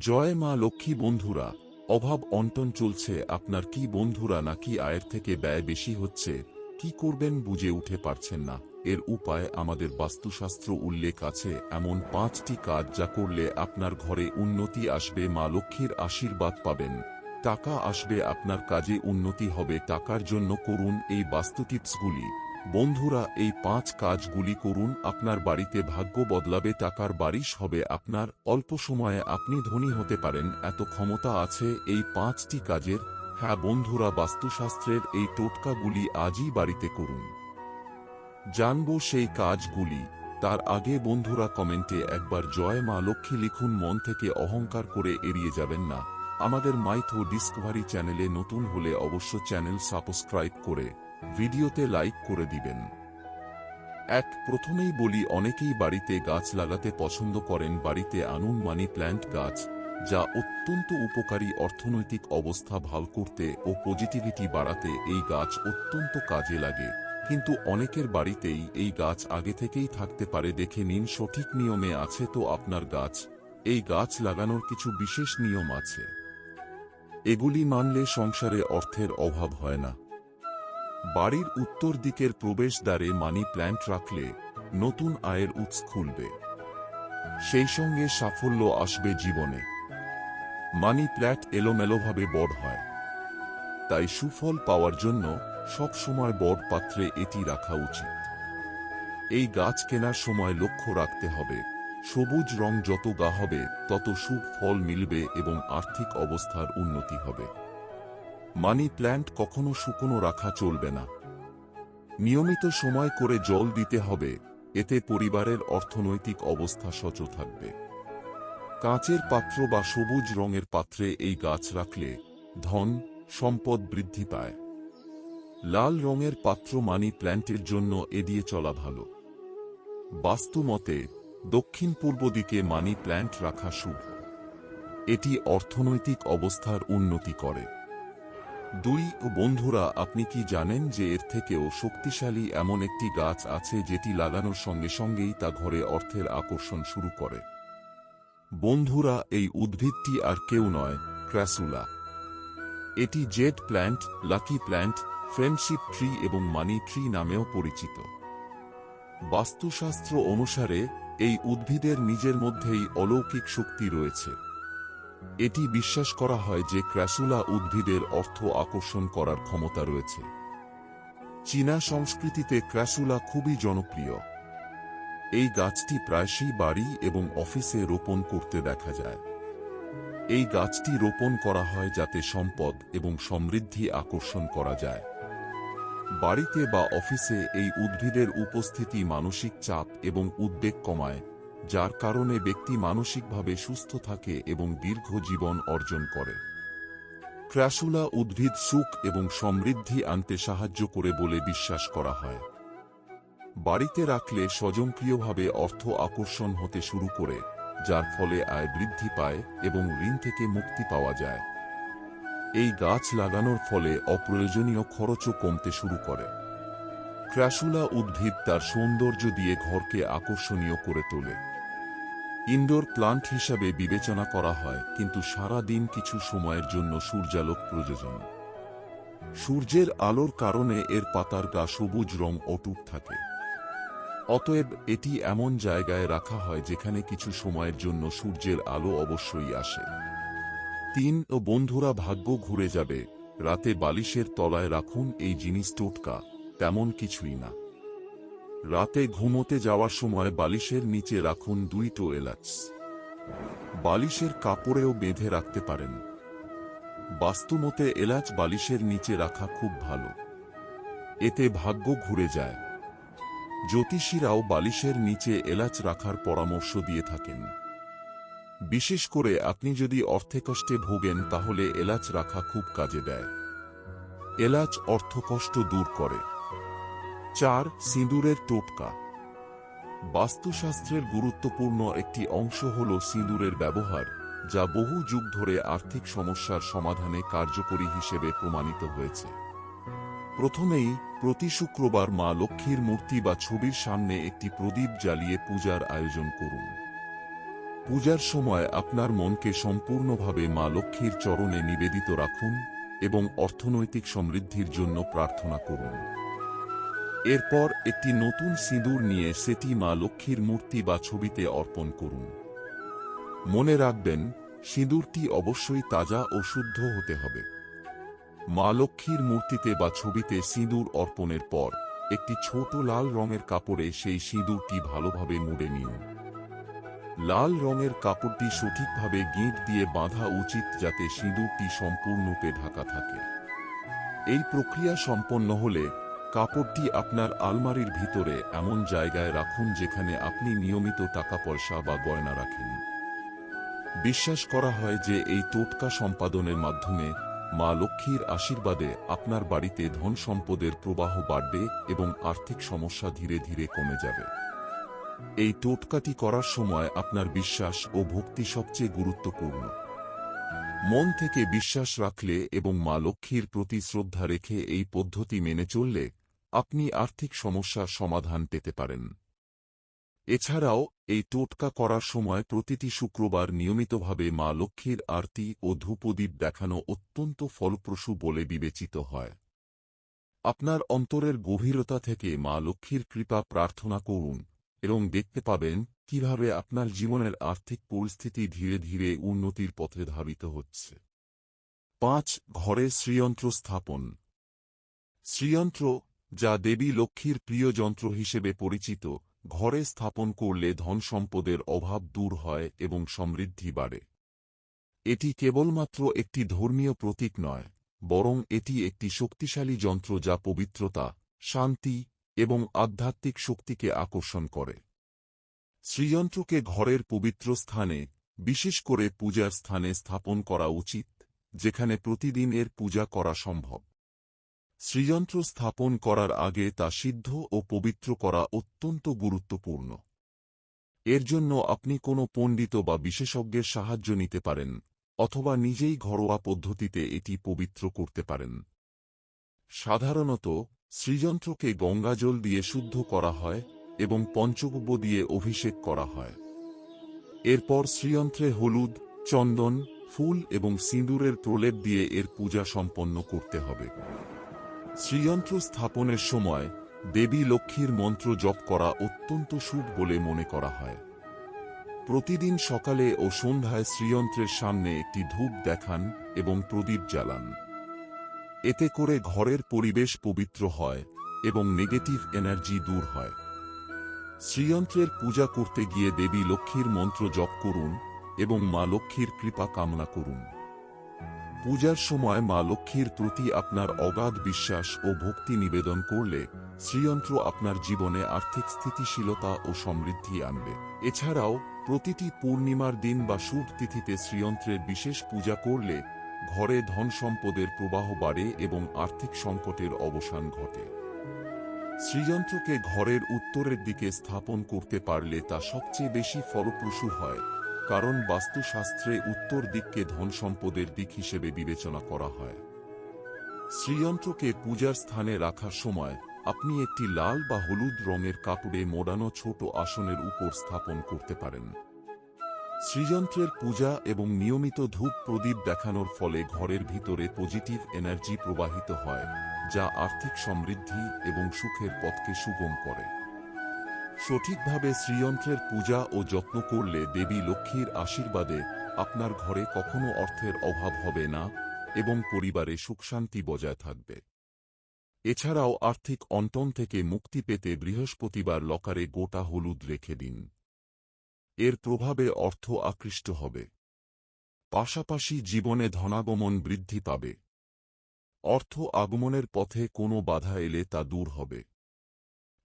জয় মা লক্ষ্মী বন্ধুরা, অভাব অন্টন চলছে, আপনার কি বন্ধুরা নাকি আয়ের থেকে ব্যয় বেশি হচ্ছে? কি করবেন বুঝে উঠে পারছেন না। এর উপায় আমাদের বাস্তুশাস্ত্র উল্লেখ আছে, এমন পাঁচটি কাজ যা করলে আপনার ঘরে উন্নতি আসবে, মা লক্ষ্মীর আশীর্বাদ পাবেন। টাকা আসবে, আপনার কাজে উন্নতি হবে, টাকার জন্য করুন এই বাস্তু টিপসগুলি বন্ধুরা, এই পাঁচ কাজগুলি করুন, আপনার বাড়িতে ভাগ্য বদলাবে, টাকার বারিশ হবে, আপনার অল্প সময়ে আপনি ধনী হতে পারেন, এত ক্ষমতা আছে, এই পাঁচটি কাজের। হ্যাঁ বন্ধুরা, বাস্তুশাস্ত্রের এই টোটকাগুলি আজই বাড়িতে করুন। জানব সেই কাজগুলি। তার আগে বন্ধুরা, কমেন্টে একবার জয় মা লক্ষ্মী লিখুন, মন থেকে অহংকার করে এড়িয়ে যাবেন না। আমাদের মাইথো ডিসকভারি চ্যানেলে নতুন হলে অবশ্য চ্যানেল সাবস্ক্রাইব করে ভিডিওতে লাইক করে দিবেন। এক, প্রথমেই বলি, অনেকেই বাড়িতে গাছ লাগাতে পছন্দ করেন বাড়িতে আনুন মানি প্ল্যান্ট গাছ, যা অত্যন্ত উপকারী অর্থনৈতিক অবস্থা ভালো করতে ও পজিটিভিটি বাড়াতে এই গাছ অত্যন্ত কাজে লাগে। কিন্তু অনেকের বাড়িতেই এই গাছ আগে থেকেই থাকতে পারে দেখে নিন, সঠিক নিয়মে আছে তো আপনার গাছ। এই গাছ লাগানোর কিছু বিশেষ নিয়ম আছে। এগুলি মানলে সংসারে অর্থের অভাব হয় না। বাড়ির উত্তর দিকের প্রবেশদ্বারে মানি প্ল্যান্ট রাখলে নতুন আয়ের উৎস খুলবে। সেই সঙ্গে সাফল্য আসবে জীবনে। মানি প্ল্যাট এলোমেলোভাবে বড় হয়। তাই সুফল পাওয়ার জন্য সব সময় বড় পাত্রে এটি রাখা উচিত। এই গাছ কেনার সময় লক্ষ্য রাখতে হবে, সবুজ রং যত গা হবে, তত সুফল মিলবে এবং আর্থিক অবস্থার উন্নতি হবে। মানি প্ল্যান্ট কখনো শুকনো রাখা চলবে না। নিয়মিত সময় করে জল দিতে হবে, এতে পরিবারের অর্থনৈতিক অবস্থা সচ থাকবে। কাঁচের পাত্র বা সবুজ রঙের পাত্রে এই গাছ রাখলে ধন, সম্পদ বৃদ্ধি পায়। লাল রঙের পাত্র মানি প্ল্যান্টের জন্য এড়িয়ে চলা ভালো। বাস্তু মতে, দক্ষিণ পূর্ব দিকে মানি প্ল্যান্ট রাখা শুভ। এটি অর্থনৈতিক অবস্থার উন্নতি করে। দুই বন্ধুরা, আপনি কি জানেন যে এর থেকেও শক্তিশালী এমন একটি গাছ আছে যেটি লাগানোর সঙ্গে সঙ্গেই তা ঘরে অর্থের আকর্ষণ শুরু করে? বন্ধুরা, এই উদ্ভিদটি আর কেউ নয়, ক্র্যাসুলা। এটি jade plant, lucky plant, friendship tree এবং মানি ট্রি নামেও পরিচিত। বাস্তুশাস্ত্র অনুসারে, এই উদ্ভিদের নিজের মধ্যেই অলৌকিক শক্তি রয়েছে। এটি বিশ্বাস করা হয় যে ক্র্যাসুলা উদ্ভিদের অর্থ আকর্ষণ করার ক্ষমতা রয়েছে। চীনা সংস্কৃতিতে ক্র্যাসুলা খুবই জনপ্রিয়। এই গাছটি প্রায়শই বাড়ি এবং অফিসে রোপণ করতে দেখা যায়। এই গাছটি রোপণ করা হয় যাতে সম্পদ এবং সমৃদ্ধি আকর্ষণ করা যায়। বাড়িতে বা অফিসে এই উদ্ভিদের উপস্থিতি মানসিক চাপ এবং উদ্বেগ কমায় যার কারণে ব্যক্তি মানসিকভাবে সুস্থ থাকে এবং দীর্ঘ জীবন অর্জন করে। ক্র্যাসুলা উদ্ভিদ সুখ এবং সমৃদ্ধি আনতে সাহায্য করে বলে বিশ্বাস করা হয়। বাড়িতে রাখলে স্বজনক্রিয়ভাবে অর্থ আকর্ষণ হতে শুরু করে, যার ফলে আয় বৃদ্ধি পায় এবং ঋণ থেকে মুক্তি পাওয়া যায়। এই গাছ লাগানোর ফলে অপ্রয়োজনীয় খরচও কমতে শুরু করে। ক্র্যাসুলা উদ্ভিদ তার সৌন্দর্য দিয়ে ঘরকে আকর্ষণীয় করে তোলে। ইনডোর প্লান্ট হিসাবে বিবেচনা করা হয়, কিন্তু সারা দিন কিছু সময়ের জন্য সূর্যালোক প্রয়োজন। সূর্যের আলোর কারণে এর পাতার গা সবুজ রং অটুট থাকে। অতএব এটি এমন জায়গায় রাখা হয় যেখানে কিছু সময়ের জন্য সূর্যের আলো অবশ্যই আসে। তিন, ও বন্ধুরা ভাগ্য ঘুরে যাবে। রাতে বালিশের তলায় রাখুন এই জিনিস টোটকা। তেমন কিছুই না। রাতে ঘুমোতে যাওয়ার সময় বালিশের নিচে রাখুন দুই টো এলাচ বালিশের কাপড়েও বেঁধে রাখতে পারেন। বাস্তুমতে এলাচ বালিশের নিচে রাখা খুব ভালো। এতে ভাগ্য ঘুরে যায়। জ্যোতিষীরাও বালিশের নিচে এলাচ রাখার পরামর্শ দিয়ে থাকেন। বিশেষ করে আপনি যদি অর্থেকষ্টে ভোগেন তাহলে এলাচ রাখা খুব কাজে দেয়। এলাচ অর্থকষ্ট দূর করে। চার সিঁদুরের টোটকা বাস্তুশাস্ত্রের গুরুত্বপূর্ণ একটি অংশ হল সিঁদুরের ব্যবহার, যা বহু যুগ ধরে আর্থিক সমস্যার সমাধানে কার্যকরী হিসেবে প্রমাণিত হয়েছে। প্রথমেই, প্রতি শুক্রবার মা লক্ষ্মীর মূর্তি বা ছবির সামনে একটি প্রদীপ জ্বালিয়ে পূজার আয়োজন করুন। পূজার সময় আপনার মনকে সম্পূর্ণভাবে মা লক্ষ্মীর চরণে নিবেদিত রাখুন এবং অর্থনৈতিক সমৃদ্ধির জন্য প্রার্থনা করুন। এরপর একটি নতুন সিঁদুর নিয়ে সেটি মা লক্ষ্মীর মূর্তি বা ছবিতে অর্পণ করুন। মনে রাখবেন, সিঁদুরটি অবশ্যই তাজা ও শুদ্ধ হতে হবে। মা লক্ষ্মীর মূর্তিতে বা ছবিতে সিঁদুর অর্পণের পর একটি ছোট লাল রঙের কাপড়ে সেই সিঁদুরটি ভালোভাবে মুড়ে নিন। লাল রঙের কাপড়টি সঠিকভাবে গিঁট দিয়ে বাঁধা উচিত যাতে সিঁদুরটি সম্পূর্ণরূপে ঢাকা থাকে। এই প্রক্রিয়া সম্পন্ন হলে কাপড়টি আপনার আলমারির ভিতরে এমন জায়গায় রাখুন যেখানে আপনি নিয়মিত টাকা পয়সা বা গয়না রাখেন। বিশ্বাস করা হয় যে এই টোটকা সম্পাদনের মাধ্যমে মা লক্ষ্মীর আশীর্বাদে আপনার বাড়িতে ধন সম্পদের প্রবাহ বাড়বে এবং আর্থিক সমস্যা ধীরে ধীরে কমে যাবে। এই টোটকাটি করার সময় আপনার বিশ্বাস ও ভক্তি সবচেয়ে গুরুত্বপূর্ণ। মন থেকে বিশ্বাস রাখলে এবং মা লক্ষ্মীর প্রতি শ্রদ্ধা রেখে এই পদ্ধতি মেনে চললে আপনি আর্থিক সমস্যার সমাধান পেতে পারেন। এছাড়াও, এই টোটকা করার সময় প্রতিটি শুক্রবার নিয়মিতভাবে মা লক্ষ্মীর আরতি ও ধূপদীপ দেখানো অত্যন্ত ফলপ্রসূ বলে বিবেচিত হয়। আপনার অন্তরের গভীরতা থেকে মা লক্ষ্মীর কৃপা প্রার্থনা করুন এবং দেখতে পাবেন কীভাবে আপনার জীবনের আর্থিক পরিস্থিতি ধীরে ধীরে উন্নতির পথে ধাবিত হচ্ছে? পাঁচ, ঘরে শ্রীযন্ত্র স্থাপন। শ্রীযন্ত্র, যা দেবী লক্ষ্মীর প্রিয় যন্ত্র হিসেবে পরিচিত, ঘরে স্থাপন করলে ধন সম্পদের অভাব দূর হয় এবং সমৃদ্ধি বাড়ে। এটি কেবলমাত্র একটি ধর্মীয় প্রতীক নয়, বরং এটি একটি শক্তিশালী যন্ত্র যা পবিত্রতা, শান্তি এবং আধ্যাত্মিক শক্তিকে আকর্ষণ করে। শ্রীযন্ত্রকে ঘরের পবিত্র স্থানে, বিশেষ করে পূজার স্থানে স্থাপন করা উচিত, যেখানে প্রতিদিন এর পূজা করা সম্ভব। শ্রীযন্ত্র স্থাপন করার আগে তা সিদ্ধ ও পবিত্র করা অত্যন্ত গুরুত্বপূর্ণ। এর জন্য আপনি কোনো পণ্ডিত বা বিশেষজ্ঞের সাহায্য নিতে পারেন, অথবা নিজেই ঘরোয়া পদ্ধতিতে এটি পবিত্র করতে পারেন। সাধারণত, শ্রীযন্ত্রকে গঙ্গাজল দিয়ে শুদ্ধ করা হয় এবং পঞ্চগব্য দিয়ে অভিষেক করা হয়। এরপর শ্রীযন্ত্রে হলুদ, চন্দন, ফুল এবং সিঁদুরের প্রলেপ দিয়ে এর পূজা সম্পন্ন করতে হবে। শ্রীযন্ত্র স্থাপনের সময় দেবী লক্ষ্মীর মন্ত্র জপ করা অত্যন্ত শুভ বলে মনে করা হয়। প্রতিদিন সকালে ও সন্ধ্যায় শ্রীযন্ত্রের সামনে একটি ধূপ দেখান এবং প্রদীপ জ্বালান। এতে করে ঘরের পরিবেশ পবিত্র হয় এবং নেগেটিভ এনার্জি দূর হয়। শ্রীযন্ত্রের পূজা করতে গিয়ে দেবী লক্ষ্মীর মন্ত্র জপ করুন এবং মা লক্ষ্মীর কৃপা কামনা করুন। পূজার সময় মা লক্ষ্মীর প্রতি আপনার অগাধ বিশ্বাস ও ভক্তি নিবেদন করলে শ্রীযন্ত্র আপনার জীবনে আর্থিক স্থিতিশীলতা ও সমৃদ্ধি আনবে। এছাড়াও, প্রতিটি পূর্ণিমার দিন বা শুভ তিথিতে শ্রীযন্ত্রের বিশেষ পূজা করলে ঘরে ধন সম্পদের প্রবাহ বাড়ে এবং আর্থিক সংকটের অবসান ঘটে। শ্রীযন্ত্রকে ঘরের উত্তরের দিকে স্থাপন করতে পারলে তা সবচেয়ে বেশি ফলপ্রসূ হয়, কারণ বাস্তুশাস্ত্রে উত্তর দিককে ধন সম্পদের দিক হিসেবে বিবেচনা করা হয়। শ্রীযন্ত্রকে পূজার স্থানে রাখার সময় আপনি একটি লাল বা হলুদ রঙের কাপড়ে মোড়ানো ছোট আসনের উপর স্থাপন করতে পারেন। শ্রীযন্ত্রের পূজা এবং নিয়মিত ধূপ প্রদীপ দেখানোর ফলে ঘরের ভিতরে পজিটিভ এনার্জি প্রবাহিত হয়, যা আর্থিক সমৃদ্ধি এবং সুখের পথকে সুগম করে। সঠিকভাবে শ্রীযন্ত্রের পূজা ও যত্ন করলে দেবী লক্ষ্মীর আশীর্বাদে আপনার ঘরে কখনো অর্থের অভাব হবে না এবং পরিবারে সুখশান্তি বজায় থাকবে। এছাড়াও আর্থিক অন্টন থেকে মুক্তি পেতে বৃহস্পতিবার লকারে গোটা হলুদ রেখে দিন। এর প্রভাবে অর্থ আকৃষ্ট হবে। পাশাপাশি জীবনে ধনাগমন বৃদ্ধি পাবে। অর্থ আগমনের পথে কোনো বাধা এলে তা দূর হবে।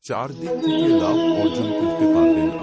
চারদিক থেকে লাভ অর্জন করতে পারবেন।